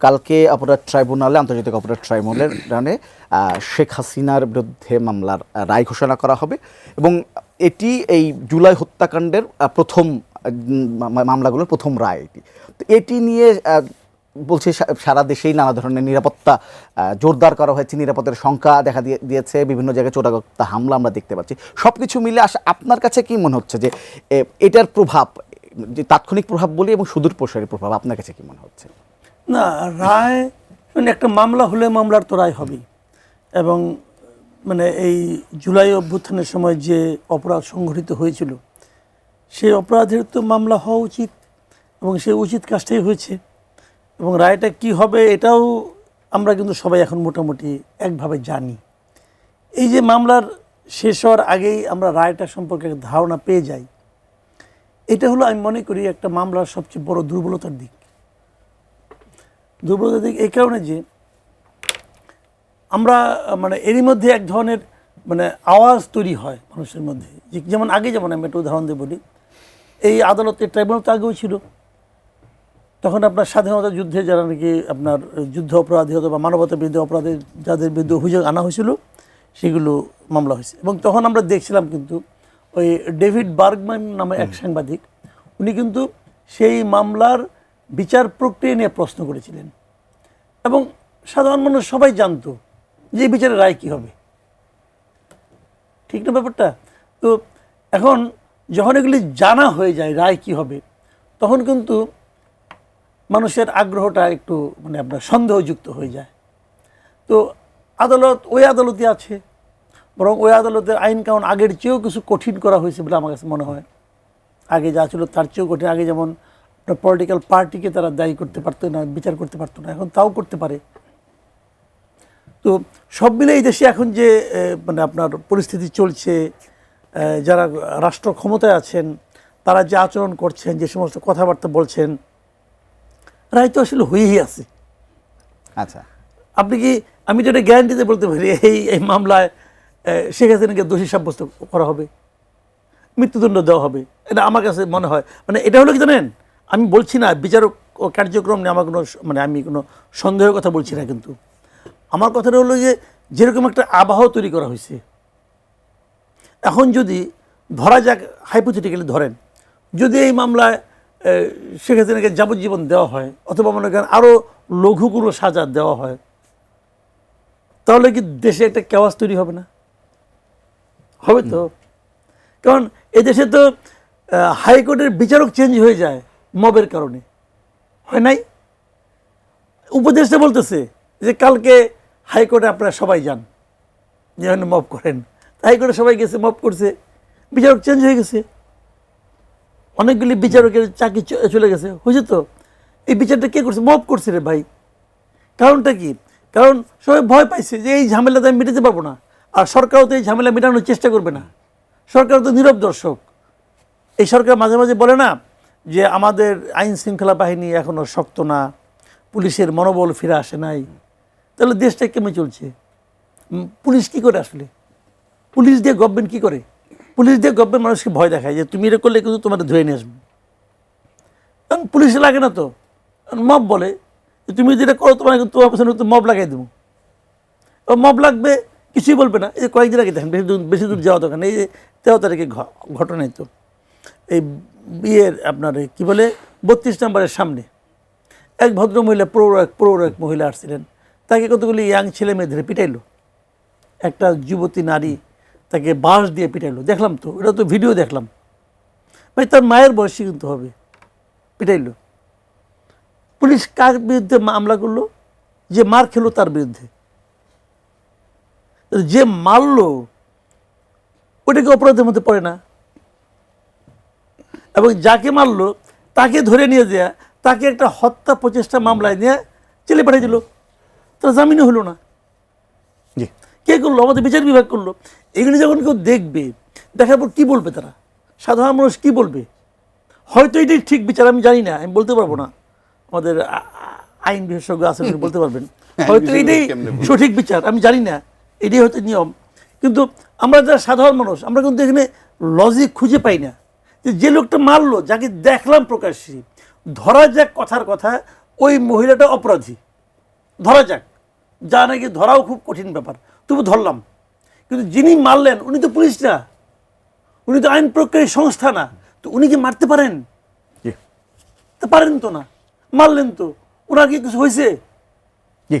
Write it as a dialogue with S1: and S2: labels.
S1: কালকে অপরাধ ট্রাইব্যুনালে, আন্তর্জাতিক অপরাধ ট্রাইব্যুনালের রানে শেখ হাসিনার বিরুদ্ধে মামলার রায় ঘোষণা করা হবে। এবং এটি এই জুলাই হত্যাকাণ্ডের প্রথম মামলাগুলোর প্রথম রায় এটি। তো এটি নিয়ে বলছে সারা দেশেই নানা ধরনের নিরাপত্তা জোরদার করা হয়েছে, নিরাপত্তার সংখ্যা দেখা দিয়ে- দিয়েছে, বিভিন্ন জায়গায় চোরাগত্তা হামলা আমরা দেখতে পাচ্ছি। সব কিছু মিলে আসা আপনার কাছে কি মনে হচ্ছে যে এটার প্রভাব, যে তাৎক্ষণিক প্রভাব বলি এবং সুদূর প্রসারী প্রভাব, আপনার কাছে কি মনে হচ্ছে?
S2: না, রায় মানে একটা মামলা হলে মামলার তো রায় হবেই। এবং মানে এই জুলাই অভ্যুত্থানের সময় যে অপরাধ সংঘটিত হয়েছিল, সেই অপরাধের তো মামলা হওয়া উচিত এবং সেই উচিত কাজটাই হয়েছে। এবং রায়টা কি হবে এটাও আমরা কিন্তু সবাই এখন মোটামুটি একভাবে জানি। এই যে মামলার শেষ হওয়ার আগেই আমরা রায়টা সম্পর্কে ধারণা পেয়ে যাই। এটা হলো আমি মনে করি একটা মামলার সবচেয়ে বড় দুর্বলতার দিক। দুর্বলতার দিক এই কারণে যে আমরা মানে এরই মধ্যে এক ধরনের মানে আওয়াজ তৈরি হয় মানুষের মধ্যে। যেমন আগে যেমন আমি একটা উদাহরণ দিয়ে বলি এই আদালতের ট্রাইব্যুনাল তো আগেও ছিল। তখন আপনার স্বাধীনতা যুদ্ধে যারা নাকি আপনার যুদ্ধ অপরাধী অথবা মানবতা বিরুদ্ধে অপরাধী যাদের বিরুদ্ধে অভিযোগ আনা হয়েছিল সেগুলো মামলা হয়েছে। এবং তখন আমরা দেখছিলাম কিন্তু ওই ডেভিড বার্গম্যান নামে এক সাংবাদিক উনি কিন্তু সেই মামলার বিচার প্রক্রিয়া নিয়ে প্রশ্ন করেছিলেন। এবং সাধারণ মানুষ সবাই জানতো যে বিচারের রায় কী হবে। ঠিক না ব্যাপারটা? তো এখন যখন এগুলি জানা হয়ে যায় রায় কী হবে, তখন কিন্তু মানুষের আগ্রহটা একটু মানে আপনার সন্দেহযুক্ত হয়ে যায়। তো আদালত ওই আদালতে আছে, বরং ওই আদালতের আইন কানুন আগের চেয়েও কিছু কঠিন করা হয়েছে বলে আমার কাছে মনে হয়। আগে যা ছিল তার চেয়েও কঠিন। আগে যেমন পলিটিক্যাল পার্টিকে তারা দায়ী করতে পারতো না বিচার করতে পারতো না এখন তাও করতে পারে। তো সব মিলে এই দেশে এখন যে মানে আপনার পরিস্থিতি চলছে যারা রাষ্ট্র ক্ষমতায় আছেন তারা যে আচরণ করছেন যে সমস্ত কথাবার্তা বলছেন রায় তো আসলে হয়েই আছে।
S1: আচ্ছা।
S2: আপনি কি আমি তো এটা গ্যারান্টিতে বলতে পারি এই এই মামলায় শেখ হাসিনাকে দোষী সাব্যস্ত করা হবে মৃত্যুদণ্ড দেওয়া হবে এটা আমার কাছে মনে হয়। মানে এটা হলো কি জানেন? আমি বলছি না বিচারক কার্যক্রম নিয়ে আমার কোনো মানে আমি কোনো সন্দেহের কথা বলছি না কিন্তু। আমার কথাটা হলো যে যেরকম একটা আবহাওয়া তৈরি করা হয়েছে। এখন যদি ধরা যাক হাইপোথেটিক্যালি ধরেন যদি এই মামলায় শেখ হাসিনাকে যাবজ্জীবন দেওয়া হয় অথবা মনে করেন আরও লঘু কোনো সাজা দেওয়া হয় তাহলে কি দেশে একটা কেওয়াজ তৈরি হবে না? হবে তো। কারণ এদেশে তো হাইকোর্টের বিচারক চেঞ্জ হয়ে যায়। মবের কারণে। হয় নাই? উপদেশটা বলতেছে যে কালকে হাইকোর্টে আপনারা সবাই যান। যেখানে মব করেন। হাইকোর্টে সবাই গেছে, মব করছে। বিচারক চেঞ্জ হয়ে গেছে। অনেকগুলি বিচারকের চাকরি চলে গেছে। হয়েছে তো? এই বিচারটা কে করছে? মব করছে রে ভাই। কারণটা কি? কারণ সবাই ভয় পাইছে যে এই ঝামেলাতে আমি মেটাতে পারব না। আর সরকারও তো এই ঝামেলা মেটানোর চেষ্টা করবে না। সরকার তো নীরব দর্শক। এই সরকার মাঝে মাঝে বলে না যে আমাদের আইন শৃঙ্খলা বাহিনী এখনও শক্ত না, পুলিশের মনোবল ফিরে আসে নাই, তাহলে দেশটা কেমন চলছে? পুলিশ কি করে আসলে? পুলিশ দিয়ে গভর্নমেন্ট কি করে? পুলিশ দিয়ে গভর্নমেন্ট মানুষকে ভয় দেখায় যে তুমি এটা করলে কিন্তু তোমাদের ধরে নিয়ে আসবে। কারণ পুলিশে লাগে না তো। মব বলে যে তুমি যেটা করো, তোমার কিন্তু তোমার পেছনে মব লাগাই দেবো। মব লাগবে, কিছুই বলবে না। এই যে কয়েকদিন আগে দেখেন, বেশি দূর বেশি দূর যাওয়া দোকান, এই যে তেরো তারিখে ঘটনাই তো। এই বিয়ের আপনার কি বলে, বত্রিশ নম্বরের সামনে। এক ভদ্র মহিলা প্রৌঢ় এক প্রৌঢ় এক মহিলা আসছিলেন। তাকে কতগুলি ইয়াং ছেলে মেয়ে ধরে পিটাইলো? একটা যুবতী নারী তাকে বাঁশ দিয়ে পিটাইলো। দেখলাম তো, এটা তো ভিডিও দেখলাম। ভাই, তার মায়ের বয়সী কিন্তু হবে। পিটাইলো। পুলিশ কার বিরুদ্ধে মামলা করল? যে মার খেলো তার বিরুদ্ধে। যে মারলো ওটাকে অপরাধের মধ্যে পড়ে না। এবং যাকে মারলো তাকে ধরে নিয়ে দেয়া তাকে একটা হত্যা প্রচেষ্টা মামলায় নিয়ে জেলে পাঠিয়ে দিল। তার জামিনও হলো না।
S1: জি।
S2: কে করল? আমাদের বিচার বিভাগ করল। এগুলি যখন কেউ দেখবে দেখার পর কী বলবে তারা? সাধারণ মানুষ কী বলবে? হয়তো এটাই ঠিক বিচার আমি জানি না আমি বলতে পারব না। আমাদের আইন বিশেষজ্ঞ আছেন উনি বলতে পারবেন। হয়তো
S3: বিশেষজ্ঞ
S2: এটাই সঠিক বিচার আমি জানি না। এটাই হয়তো নিয়ম। কিন্তু আমরা যারা সাধারণ মানুষ আমরা কিন্তু এখানে লজিক খুঁজে পাই না। যে লোকটা মারলো যাকে দেখলাম প্রকাশ্যে ধরা যাক কথার কথা ওই মহিলাটা অপরাধী। ধরা যাক। যা নাকি ধরাও খুব কঠিন ব্যাপার। তবু ধরলাম। কিন্তু যিনি মারলেন উনি তো পুলিশ না। উনি তো আইন প্রক্রিয়ার সংস্থা না। তো উনি কি মারতে পারেন? তা পারেন তো না। মারলেন তো। ওনার কি কিছু হয়েছে?
S1: জি।